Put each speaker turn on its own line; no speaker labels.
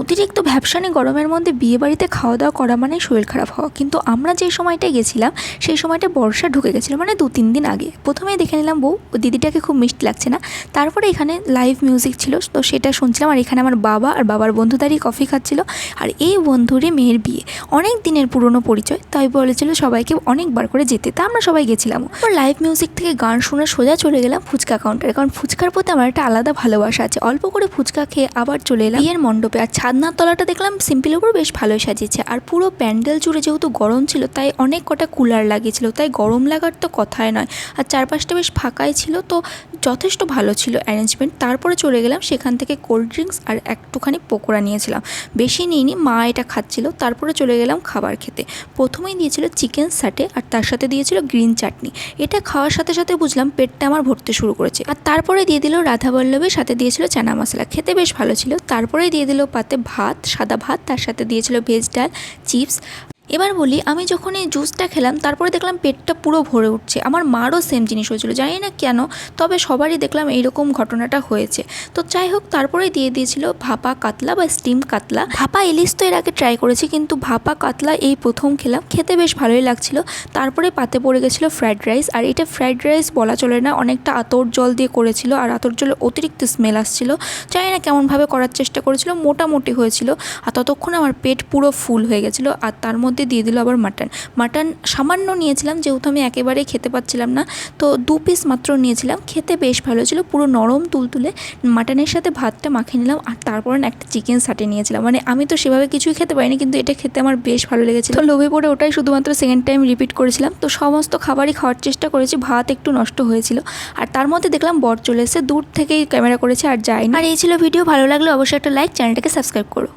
অতিরিক্ত ভ্যাবসানি গরমের মধ্যে বিয়ে বাড়িতে খাওয়া দাওয়া করা মানে শরীর খারাপ হওয়া। কিন্তু আমরা যে সময়টায় গেছিলাম, সেই সময়টা বর্ষা ঢুকে গেছিল মানে দু তিন দিন আগে। প্রথমেই দেখে নিলাম, বউ ও দিদিটাকে খুব মিষ্টি লাগছে না। তারপরে এখানে লাইভ মিউজিক ছিল, তো সেটা শুনছিলাম, আর এখানে আমার বাবা আর বাবার বন্ধু দাঁড়িয়ে কফি খাচ্ছিল। আর এই বন্ধুরই মেয়ের বিয়ে। অনেক দিনের পুরনো পরিচয়, তাই বলেছিল সবাইকে অনেকবার করে যেতে। তা আমরা সবাই গেছিলাম লাইভ মিউজিক থেকে গান শুনে সোজা চলে গেলাম ফুচকা কাউন্টারে কারণ ফুচকার প্রতি আমার একটা আলাদা ভালোবাসা আছে। অল্প করে ফুচকা খেয়ে আবার চলে এলাম বিয়ের মণ্ডপে। আর ছাদনার তলাটা দেখলাম সিম্পলের উপর বেশ ভালোই সাজিয়েছে। আর পুরো প্যান্ডেল জুড়ে যেহেতু গরম ছিল, তাই অনেক কটা কুলার লাগিয়েছিল। তাই গরম লাগার তো কথাই নয়। আর চারপাশটা বেশ ফাঁকাই ছিল, তো যথেষ্ট ভালো ছিল অ্যারেঞ্জমেন্ট তারপরে চলে গেলাম, সেখান থেকে কোল্ড ড্রিঙ্কস আর একটুখানি পকোড়া নিয়েছিলাম। বেশি নিইনি, মা এটা খাচ্ছিল। তারপরে চলে গেলাম খাবার খেতে। প্রথমেই দিয়েছিল চিকেন সাটে আর তার সাথে দিয়েছিল গ্রিন চাটনি এটা খাওয়ার সাথে সাথে বুঝলাম পেটটা আমার ভরতে শুরু করেছে। আর তারপরে দিয়ে দিল রাধাবল্লভের সাথে দিয়েছিল চানা মশলা। খেতে বেশ ভালো ছিল। তারপরে দিয়ে দিল পাতে ভাত, সাদা ভাত, তার সাথে দিয়েছিল ভেজ ডাল চিপস এবার বলি, আমি যখন এই জুসটা খেলাম, তারপরে দেখলাম পেটটা পুরো ভরে উঠছে। আমার মারও সেম জিনিস হয়েছিল। জানি না কেন, তবে সবারই দেখলাম এইরকম ঘটনাটা হয়েছে। তো যাই হোক তারপরে দিয়ে দিয়েছিল ভাপা কাতলা বা স্টিম কাতলা। ভাপা ইলিশ তো এর আগে ট্রাই করেছি, কিন্তু ভাপা কাতলা এই প্রথম খেলাম। খেতে বেশ ভালোই লাগছিল। তারপরে পাতে পড়ে গেছিল ফ্রাইড রাইস আর এটা ফ্রাইড রাইস বলা চলে না, অনেকটা আতর জল দিয়ে করেছিল। আর আতর জলের অতিরিক্ত স্মেল আসছিল। জানি না কেমনভাবে করার চেষ্টা করেছিল, মোটামুটি হয়েছিল। আর ততক্ষণ আমার পেট পুরো ফুল হয়ে গেছিল। আর তার মধ্যে দিয়ে দিল আবার মাটন। মাটন সামান্য নিয়েছিলাম, যেহেতু আমি একেবারেই খেতে পাচ্ছিলাম না। তো দু পিস মাত্র নিয়েছিলাম, খেতে বেশ ভালো ছিল, পুরো নরম তুলতুলে। মাটনের সাথে ভাতটা মাখিয়ে নিলাম, আর তারপর একটা চিকেন সাটে নিয়েছিলাম। মানে আমি তো সেভাবে কিছুই খেতে পারিনি, কিন্তু এটা খেতে আমার বেশ ভালো লেগেছিল। তো লোভে পড়ে ওটাই শুধুমাত্র সেকেন্ড টাইম রিপিট করেছিলাম। তো সমস্ত খাবারই খাওয়ার চেষ্টা করেছি, ভাত একটু নষ্ট হয়েছিল। আর তার মধ্যে দেখলাম বর চলে এসে দূর থেকেই ক্যামেরা করেছে, আর যায়নি। আর এই ছিল ভিডিও ভালো লাগলে অবশ্যই একটা লাইক চ্যানেলটাকে সাবস্ক্রাইব করো।